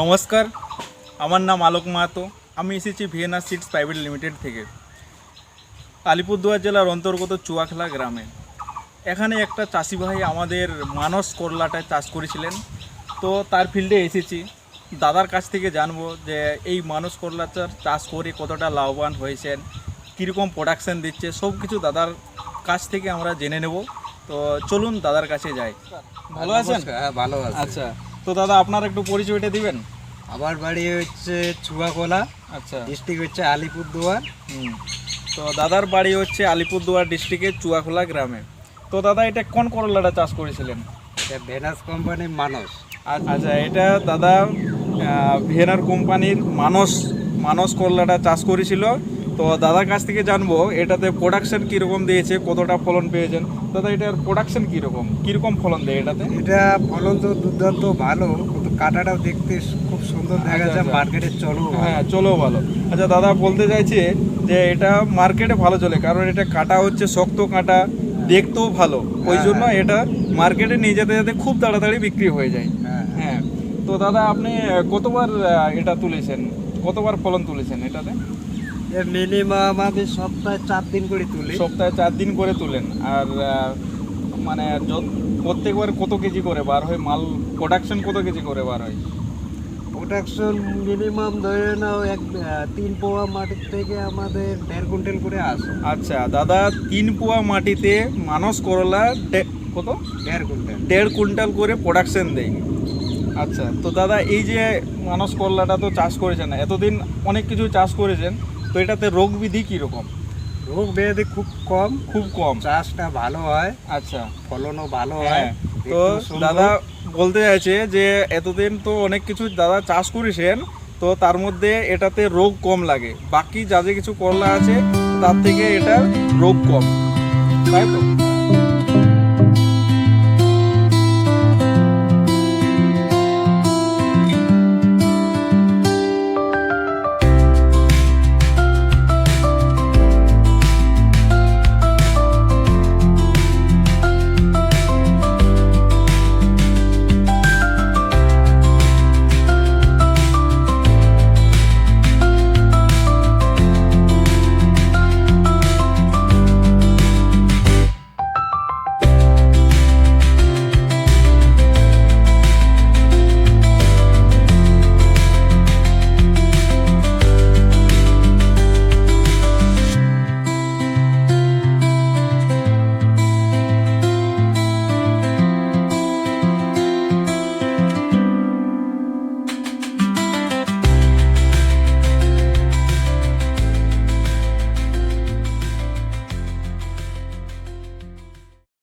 নমস্কার আমার নাম আলোক মাহাতো। আমি এসেছি ভিএনআর সিটস প্রাইভেট লিমিটেড থেকে। আলিপুরদুয়ার জেলার অন্তর্গত চুয়াখলা গ্রামে। এখানে একটা চাষি ভাই আমাদের মানস করলাটায় চাষ করেছিলেন। তো তার ফিল্ডে এসেছি। দাদার কাছ থেকে জানব যে এই মানস করলাটার চাষ করে কতটা লাভবান হয়েছেন কীরকম প্রোডাকশান দিচ্ছে সব কিছু দাদার কাছ থেকে আমরা জেনে নেব। তো চলুন দাদার কাছে যাই। ভালো আছেন? হ্যাঁ ভালো আছে। আচ্ছা। তো দাদা আপনার একটু পরিচয়টা দিবেন? আমার বাড়ি হচ্ছে চুয়াকোলা আচ্ছা। ডিস্ট্রিক্ট হচ্ছে আলিপুরদুয়ার। হুম। তো দাদার বাড়ি হচ্ছে আলিপুরদুয়ার ডিস্ট্রিক্টের চুয়াখোলা গ্রামে। তো দাদা এটা কোন করলাটা চাষ করেছিলেন? এটা ভেনাস কোম্পানির মানস। আচ্ছা এটা দাদা ভেনার কোম্পানির মানস মানস করলাটা চাষ করেছিল। তো দাদার কাছ থেকে জানব এটাতে প্রোডাকশন কীরকম দিয়েছে কতটা ফলন পেয়েছেন? দাদা এটার প্রোডাকশন কীরকম? কীরকম ফলন দেয় এটাতে? এটা ফলন তো দুর্দান্ত ভালো কিন্তু কাটাটাও দেখতে খুব সুন্দর দেখা যায়। মার্কেটে চলো হ্যাঁ চলো ভালো। আচ্ছা দাদা বলতে চাইছে যে এটা মার্কেটে ভালো চলে কারণ এটা কাটা হচ্ছে শক্ত কাটা দেখতেও ভালো। ওই হ্যাঁ, জন্য এটা মার্কেটে নিয়ে যেতে যেতে খুব তাড়াতাড়ি বিক্রি হয়ে যায়। হ্যাঁ হ্যাঁ। তো দাদা আপনি কতবার এটা তুলেছেন? কতবার ফলন তুলেছেন এটাতে? মিনিমাম আমি সপ্তাহে চার দিন করে তুলি। সপ্তাহে চার দিন করে তুলেন। আর মানে প্রত্যেকবার কত কেজি করে বার হয়? মাল প্রোডাকশন কত কেজি করে বার হয়? প্রোডাকশন মিনিমাম ধরে নাও এক তিন পোয়া মাটির থেকে আমাদের দেড় কুইন্টাল করে আসে। আচ্ছা দাদা তিন পোয়া মাটিতে মানস করলা কত? দেড় কুইন্টাল। দেড় কুইন্টাল করে প্রোডাকশন দেয়। আচ্ছা তো দাদা এই যে মানস করলাটা তো চাষ করেছেন এতদিন অনেক কিছু চাষ করেছেন। তো এটাতে রোগ বিধি কীরকম? রোগ ব্যাধি খুব কম। খুব কম? চাষটা ভালো হয়। আচ্ছা। ফলনও ভালো হয়। হ্যাঁ তো দাদা বলতে চাইছে যে এতদিন তো অনেক কিছু দাদা চাষ করেছেন তো তার মধ্যে এটাতে রোগ কম লাগে। বাকি যা যে কিছু করলা আছে তার থেকে এটার রোগ কম। তাই তো?